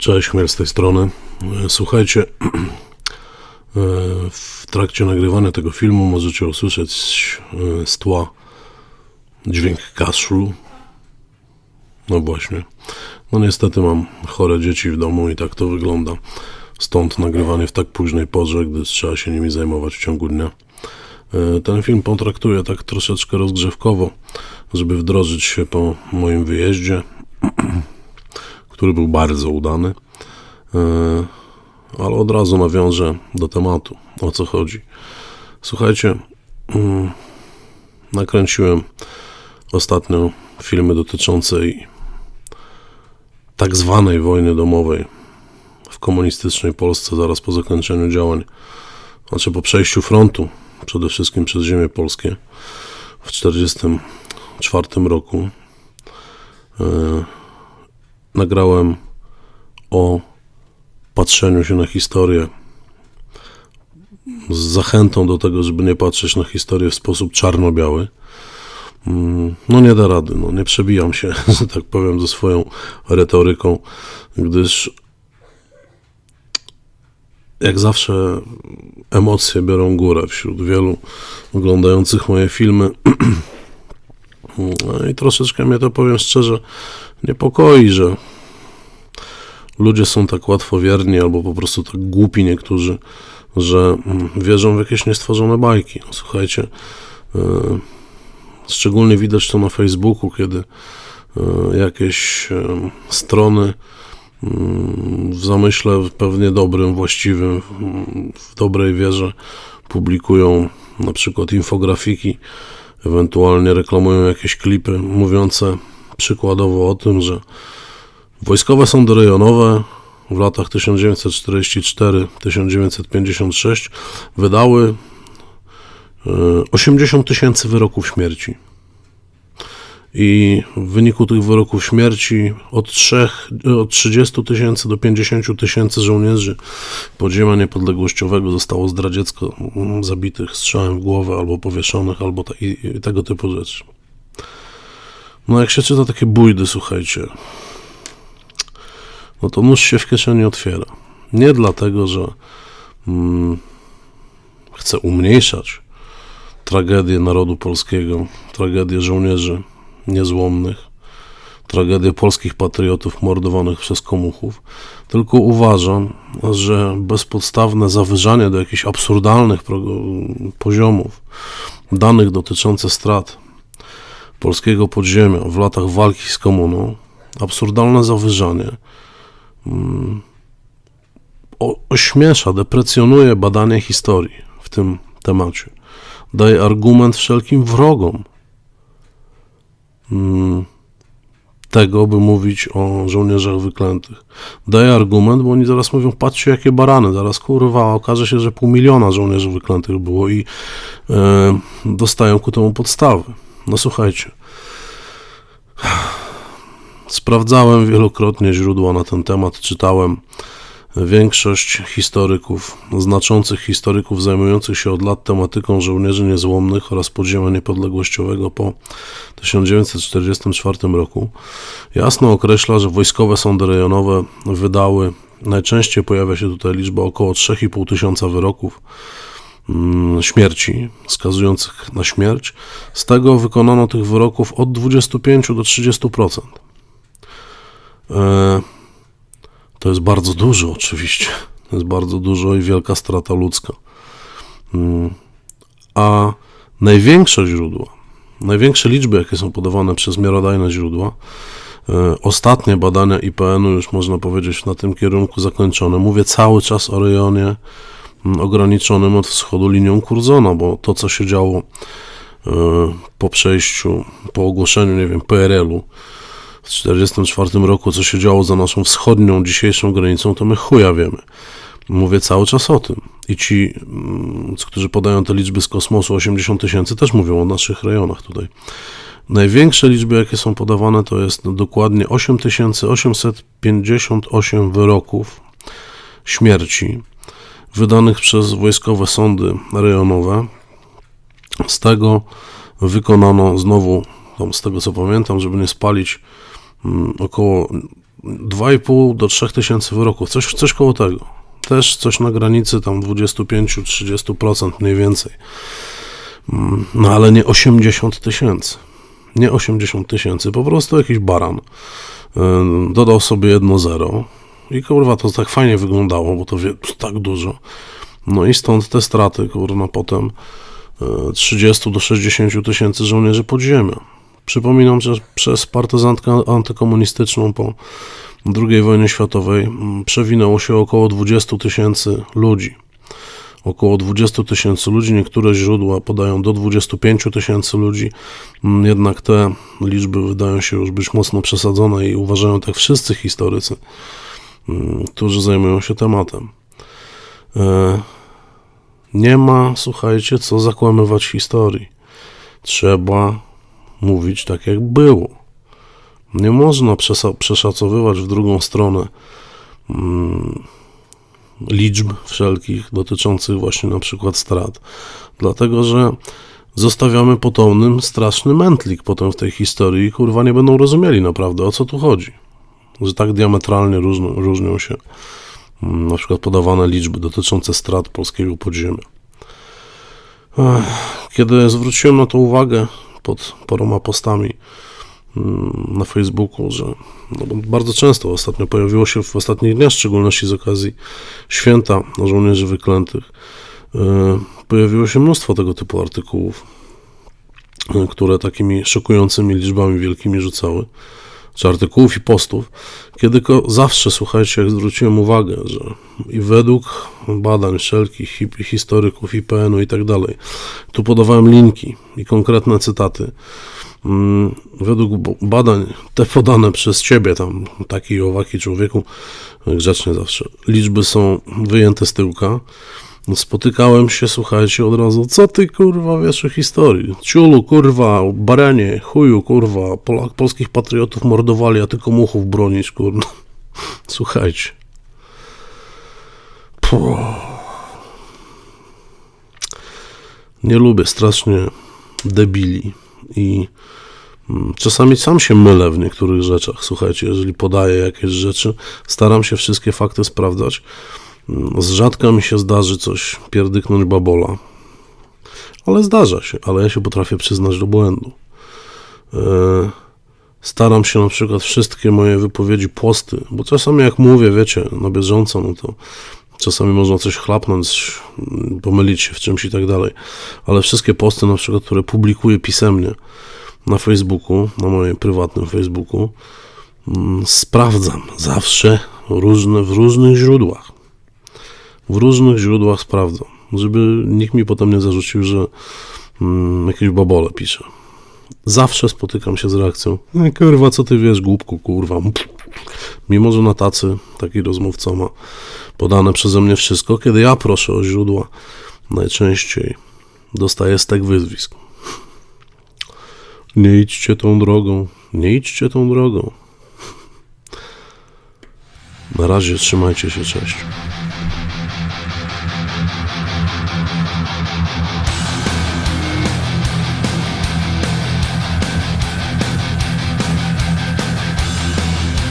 Cześć, Chmiel z tej strony. E, Słuchajcie, e, w trakcie nagrywania tego filmu możecie usłyszeć e, z tła dźwięk kaszlu. No właśnie. No niestety mam chore dzieci w domu i tak to wygląda. Stąd nagrywanie w tak późnej porze, gdy trzeba się nimi zajmować w ciągu dnia. Ten film potraktuję tak troszeczkę rozgrzewkowo, żeby wdrożyć się po moim wyjeździe, który był bardzo udany. E, Ale od razu nawiążę do tematu, o co chodzi. Słuchajcie, mm, nakręciłem ostatnio filmy dotyczącej tak zwanej wojny domowej w komunistycznej Polsce zaraz po zakończeniu działań, znaczy po przejściu frontu, przede wszystkim przez ziemię polskie w 1944 roku. Nagrałem o patrzeniu się na historię z zachętą do tego, żeby nie patrzeć na historię w sposób czarno-biały. Mm, No nie da rady, no nie przebijam się, że tak powiem, ze swoją retoryką, gdyż jak zawsze emocje biorą górę wśród wielu oglądających moje filmy. No i troszeczkę mnie to, powiem szczerze, niepokoi, że ludzie są tak łatwowierni albo po prostu tak głupi niektórzy, że mm, wierzą w jakieś niestworzone bajki. No, słuchajcie, yy, szczególnie widać to na Facebooku, kiedy yy, jakieś yy, strony mm, w zamyśle pewnie dobrym, właściwym, w dobrej wierze publikują na przykład infografiki, ewentualnie reklamują jakieś klipy mówiące przykładowo o tym, że wojskowe sądy rejonowe w latach 1944-1956 wydały e, 80 tysięcy wyroków śmierci. I w wyniku tych wyroków śmierci od, 3, od 30 tysięcy do 50 tysięcy żołnierzy podziemia niepodległościowego zostało zdradziecko mm, zabitych strzałem w głowę albo powieszonych, albo ta, i, i tego typu rzeczy. No jak się czyta takie bójdy, słuchajcie, no to nóż się w kieszeni otwiera. Nie dlatego, że mm, chcę umniejszać tragedię narodu polskiego, tragedię żołnierzy niezłomnych, tragedię polskich patriotów mordowanych przez komuchów, tylko uważam, że bezpodstawne zawyżanie do jakichś absurdalnych poziomów danych dotyczących strat polskiego podziemia w latach walki z komuną, absurdalne zawyżanie mm, ośmiesza, deprecjonuje badanie historii w tym temacie. Daje argument wszelkim wrogom tego, by mówić o żołnierzach wyklętych. Daje argument, bo oni zaraz mówią, patrzcie jakie barany, zaraz kurwa, okaże się, że pół miliona żołnierzy wyklętych było i e, dostają ku temu podstawy. No słuchajcie, sprawdzałem wielokrotnie źródła na ten temat, czytałem większość historyków, znaczących historyków zajmujących się od lat tematyką żołnierzy niezłomnych oraz podziemia niepodległościowego po 1944 roku jasno określa, że wojskowe sądy rejonowe wydały, najczęściej pojawia się tutaj liczba około 3,5 tysiąca wyroków mm, śmierci, skazujących na śmierć. Z tego wykonano tych wyroków od 25 do 30%. E, to jest bardzo dużo, oczywiście. To jest bardzo dużo i wielka strata ludzka. Mm. A największe źródła, największe liczby, jakie są podawane przez miarodajne źródła, e, ostatnie badania IPN-u już można powiedzieć na tym kierunku zakończone. Mówię cały czas o rejonie mm, ograniczonym od wschodu linią Curzona, bo to, co się działo e, po przejściu, po ogłoszeniu, nie wiem, PRL-u, w 1944 roku, co się działo za naszą wschodnią, dzisiejszą granicą, to my chuja wiemy. Mówię cały czas o tym. I ci, mm, którzy podają te liczby z kosmosu, 80 tysięcy, też mówią o naszych rejonach tutaj. Największe liczby, jakie są podawane, to jest dokładnie 8858 wyroków śmierci wydanych przez wojskowe sądy rejonowe. Z tego wykonano znowu, z tego co pamiętam, żeby nie spalić, około 2,5 do 3 tysięcy wyroków, coś, coś koło tego. Też coś na granicy tam 25-30% mniej więcej. Mm, No ale nie 80 tysięcy. Nie 80 tysięcy, po prostu jakiś baran. Yy, Dodał sobie jedno zero i kurwa to tak fajnie wyglądało, bo to wie, tak dużo. No i stąd te straty, kurwa, potem e, 30 do 60 tysięcy żołnierzy podziemia. Przypominam, że przez partyzantkę antykomunistyczną po II wojnie światowej mm, przewinęło się około 20 tysięcy ludzi. Około 20 tysięcy ludzi, niektóre źródła podają do 25 tysięcy ludzi, mm, jednak te liczby wydają się już być mocno przesadzone i uważają tak wszyscy historycy, mm, którzy zajmują się tematem. E, nie ma, słuchajcie, co zakłamywać historii. Trzeba mówić tak, jak było. Nie można przeszacowywać w drugą stronę mm, liczb wszelkich dotyczących właśnie na przykład strat, dlatego że zostawiamy potomnym straszny mętlik potem w tej historii i kurwa nie będą rozumieli naprawdę o co tu chodzi. Że tak diametralnie różnią, różnią się mm, na przykład podawane liczby dotyczące strat polskiego podziemia. Ech, Kiedy zwróciłem na to uwagę pod paroma postami mm, na Facebooku, że no bardzo często ostatnio pojawiło się w ostatnich dniach, w szczególności z okazji święta żołnierzy wyklętych, yy, pojawiło się mnóstwo tego typu artykułów, yy, które takimi szokującymi liczbami wielkimi rzucały, czy artykułów i postów, kiedy zawsze, słuchajcie, jak zwróciłem uwagę, że i według badań wszelkich hi- historyków IPN-u i tak dalej, tu podawałem linki i konkretne cytaty, Mm, według badań, te podane przez ciebie, tam taki i owaki człowieku, grzecznie zawsze, liczby są wyjęte z tyłka. Spotykałem się, słuchajcie, od razu, co ty kurwa wiesz o historii? Ciulu, kurwa, baranie, chuju, kurwa, Polak, polskich patriotów mordowali, a tylko muchów bronić, kurwa. Słuchajcie. Nie lubię strasznie debili i mm, czasami sam się mylę w niektórych rzeczach. Słuchajcie, jeżeli podaję jakieś rzeczy, staram się wszystkie fakty sprawdzać. Z rzadka mi się zdarzy coś pierdyknąć babola, ale zdarza się, ale ja się potrafię przyznać do błędu. E, Staram się na przykład wszystkie moje wypowiedzi, posty, bo czasami jak mówię, wiecie, na bieżąco, no to czasami można coś chlapnąć, pomylić się w czymś i tak dalej, ale wszystkie posty na przykład, które publikuję pisemnie na Facebooku, na moim prywatnym Facebooku, mm, sprawdzam zawsze różne, w różnych źródłach. W różnych źródłach sprawdzam, żeby nikt mi potem nie zarzucił, że mm, jakieś babole pisze. Zawsze spotykam się z reakcją, no kurwa, co ty wiesz, głupku, kurwa. Mimo, że na tacy taki rozmówca ma podane przeze mnie wszystko, kiedy ja proszę o źródła, najczęściej dostaję stek wyzwisk. Nie idźcie tą drogą, nie idźcie tą drogą. Na razie trzymajcie się, cześć.